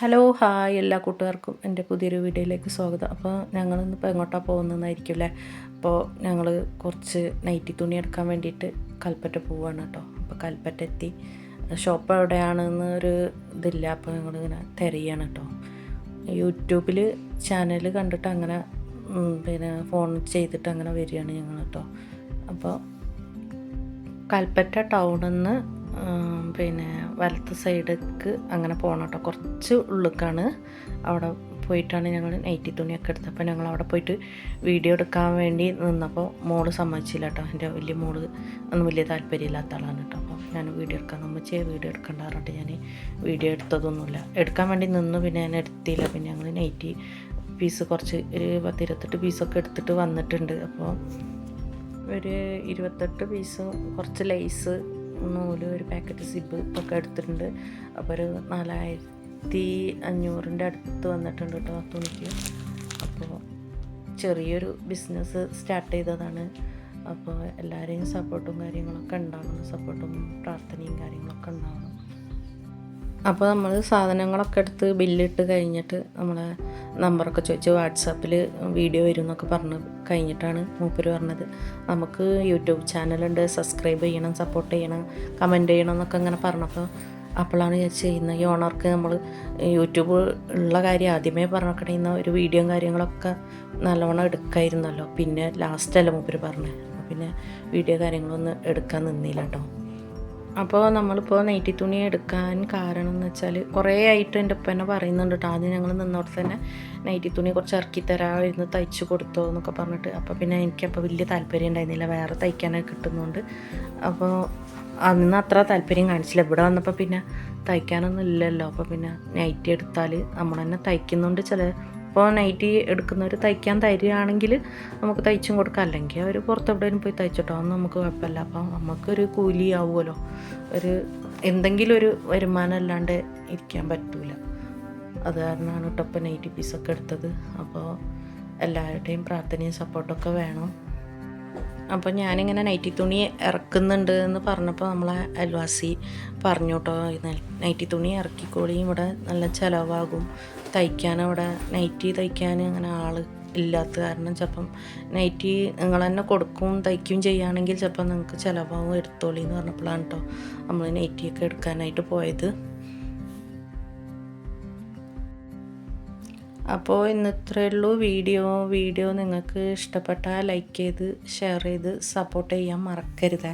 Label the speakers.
Speaker 1: Hello hi എല്ലാ കൂട്ടുകാർക്കും എന്റെ പുതിയൊരു വീഡിയോയിലേക്ക് സ്വാഗതം. അപ്പോൾ ഞങ്ങളിന്ന് ഇപ്പോൾ എങ്ങോട്ടാണ് പോകുന്നതെന്നായിരിക്കും അല്ലേ അപ്പോൾ ഞങ്ങൾ കുറച്ച് നൈറ്റി തുണി എടുക്കാൻ വേണ്ടിയിട്ട് കൽപ്പറ്റ പോവാണ് കേട്ടോ. അപ്പോൾ കൽപ്പറ്റ എത്തി. ഷോപ്പ് എവിടെയാണെന്ന് ഒരു ഇതില്ല. അപ്പോൾ ഞങ്ങളിങ്ങനെ തിരയാണ് കേട്ടോ. യൂട്യൂബിൽ ചാനൽ കണ്ടിട്ട് അങ്ങനെ പിന്നെ ഫോൺ ചെയ്തിട്ട് അങ്ങനെ വരികയാണ് ഞങ്ങൾ കേട്ടോ. അപ്പോൾ കൽപ്പറ്റ ടൗണിൽ നിന്ന് പിന്നെ വലത്ത് സൈഡേക്ക് അങ്ങനെ പോകണം കേട്ടോ. കുറച്ച് ഉള്ളിലേക്കാണ് അവിടെ പോയിട്ടാണ് ഞങ്ങൾ നൈറ്റി തുണിയൊക്കെ എടുത്തത്. അപ്പോൾ ഞങ്ങൾ അവിടെ പോയിട്ട് വീഡിയോ എടുക്കാൻ വേണ്ടി നിന്നപ്പോൾ മോൾ സമ്മതിച്ചില്ല കേട്ടോ. എന്റെ വലിയ മോൾ ഒന്നും വലിയ താല്പര്യമില്ലാത്ത ആളാണ് കേട്ടോ. അപ്പോൾ ഞാൻ വീഡിയോ എടുക്കാൻ നമ്മച്ചേ വീഡിയോ എടുക്കണ്ട ഞാൻ വീഡിയോ എടുത്തതൊന്നുമില്ല. എടുക്കാൻ വേണ്ടി നിന്നു. പിന്നെ ഞാൻ എടുത്തില്ല. പിന്നെ ഞങ്ങൾ നൈറ്റി പീസ് കുറച്ച് ഒരു പത്ത് ഇരുപത്തെട്ട് പീസൊക്കെ എടുത്തിട്ട് വന്നിട്ടുണ്ട്. അപ്പോൾ ഒരു ഇരുപത്തെട്ട് പീസും കുറച്ച് ലേസ് നൂൽ ഒരു പാക്കറ്റ് സിബ് ഒക്കെ എടുത്തിട്ടുണ്ട്. അപ്പോൾ ഒരു നാലായിരത്തി അഞ്ഞൂറിന്റെ അടുത്ത് വന്നിട്ടുണ്ട് കേട്ടോ ആ തുണിക്ക്. അപ്പോൾ ചെറിയൊരു ബിസിനസ് സ്റ്റാർട്ട് ചെയ്തതാണ്. അപ്പോൾ എല്ലാവരെയും സപ്പോർട്ടും കാര്യങ്ങളൊക്കെ ഉണ്ടാവണം. സപ്പോർട്ടും പ്രാർത്ഥനയും കാര്യങ്ങളൊക്കെ ഉണ്ടാവണം. അപ്പോൾ നമ്മൾ സാധനങ്ങളൊക്കെ എടുത്ത് ബില്ലിട്ട് കഴിഞ്ഞിട്ട് നമ്മളെ നമ്പറൊക്കെ ചോദിച്ച് വാട്സാപ്പിൽ വീഡിയോ വരും എന്നൊക്കെ പറഞ്ഞ് കഴിഞ്ഞിട്ടാണ് മൂപ്പര് പറഞ്ഞത്. നമുക്ക് യൂട്യൂബ് ചാനലുണ്ട് സബ്സ്ക്രൈബ് ചെയ്യണം സപ്പോർട്ട് ചെയ്യണം കമന്റ് ചെയ്യണം എന്നൊക്കെ ഇങ്ങനെ പറഞ്ഞപ്പോൾ അപ്പോഴാണ് ഞാൻ ചെയ്യുന്നത്. ഈ ഓണർക്ക് നമ്മൾ യൂട്യൂബ് ഉള്ള കാര്യം ആദ്യമേ പറഞ്ഞിട്ടുണ്ടെങ്കിൽ ഒരു വീഡിയോയും കാര്യങ്ങളൊക്കെ നല്ലോണം എടുക്കായിരുന്നല്ലോ. പിന്നെ ലാസ്റ്റല്ല മൂപ്പര് പറഞ്ഞത്. പിന്നെ വീഡിയോ കാര്യങ്ങളൊന്നും എടുക്കാൻ നിന്നില്ല കേട്ടോ. അപ്പോൾ നമ്മളിപ്പോൾ നൈറ്റി തുണി എടുക്കാൻ കാരണം എന്ന് വെച്ചാൽ കുറേ ആയിട്ട് എന്റെ ഉപ്പനെ പറയുന്നുണ്ട് കേട്ടോ ആദ്യം ഞങ്ങൾ നിന്നോട് തന്നെ നൈറ്റി തുണി കുറച്ച് ഇറക്കി തരാമായിരുന്നു തയ്ച്ചു കൊടുത്തോ എന്നൊക്കെ പറഞ്ഞിട്ട്. അപ്പോൾ പിന്നെ എനിക്കപ്പോൾ വലിയ താല്പര്യം ഉണ്ടായിരുന്നില്ല. വേറെ തയ്ക്കാനൊക്കെ കിട്ടുന്നുണ്ട്. അപ്പോൾ അന്ന് അത്ര താല്പര്യം കാണിച്ചില്ല. ഇവിടെ വന്നപ്പോൾ പിന്നെ തയ്ക്കാനൊന്നും ഇല്ലല്ലോ. അപ്പോൾ പിന്നെ നൈറ്റി എടുത്താൽ നമ്മൾ തന്നെ തയ്ക്കുന്നുണ്ട് ചില ഇപ്പോൾ നൈറ്റി എടുക്കുന്നവർ തയ്ക്കാൻ തരികയാണെങ്കിൽ നമുക്ക് തയ്ച്ചും കൊടുക്കാം. അല്ലെങ്കിൽ അവർ പുറത്തെവിടെയും പോയി തയ്ച്ചിട്ടോ അതൊന്നും നമുക്ക് കുഴപ്പമില്ല. അപ്പം നമുക്കൊരു കൂലി ആവുമല്ലോ ഒരു എന്തെങ്കിലും ഒരു വരുമാനം അല്ലാണ്ട് ഇരിക്കാൻ പറ്റൂല. അത് കാരണമാണ് കേട്ടോ ഇപ്പം നൈറ്റി പീസൊക്കെ എടുത്തത്. അപ്പോൾ എല്ലാവരുടെയും പ്രാർത്ഥനയും സപ്പോർട്ടൊക്കെ വേണം. അപ്പോൾ ഞാനിങ്ങനെ നൈറ്റി തുണി ഇറക്കുന്നുണ്ട് എന്ന് പറഞ്ഞപ്പോൾ നമ്മളെ അയൽവാസി പറഞ്ഞു കേട്ടോ നൈറ്റി തുണി ഇറക്കിക്കോളിയും ഇവിടെ നല്ല ചിലവാകും. തയ്ക്കാൻ അവിടെ നൈറ്റി തയ്ക്കാൻ അങ്ങനെ ആൾ ഇല്ലാത്ത കാരണം ചിലപ്പം നൈറ്റി നിങ്ങൾ തന്നെ കൊടുക്കും തയ്ക്കും ചെയ്യുകയാണെങ്കിൽ ചിലപ്പം നിങ്ങൾക്ക് ചിലവാകും എടുത്തോളി എന്ന് പറഞ്ഞപ്പോഴാണ് കേട്ടോ നമ്മൾ നൈറ്റിയൊക്കെ എടുക്കാനായിട്ട് പോയത്. അപ്പോൾ ഇന്ന് ഇത്രയേ ഉള്ളൂ. വീഡിയോ വീഡിയോ നിങ്ങൾക്ക് ഇഷ്ടപ്പെട്ടാൽ ലൈക്ക് ചെയ്ത് ഷെയർ ചെയ്ത് സപ്പോർട്ട് ചെയ്യാൻ മറക്കരുതേ.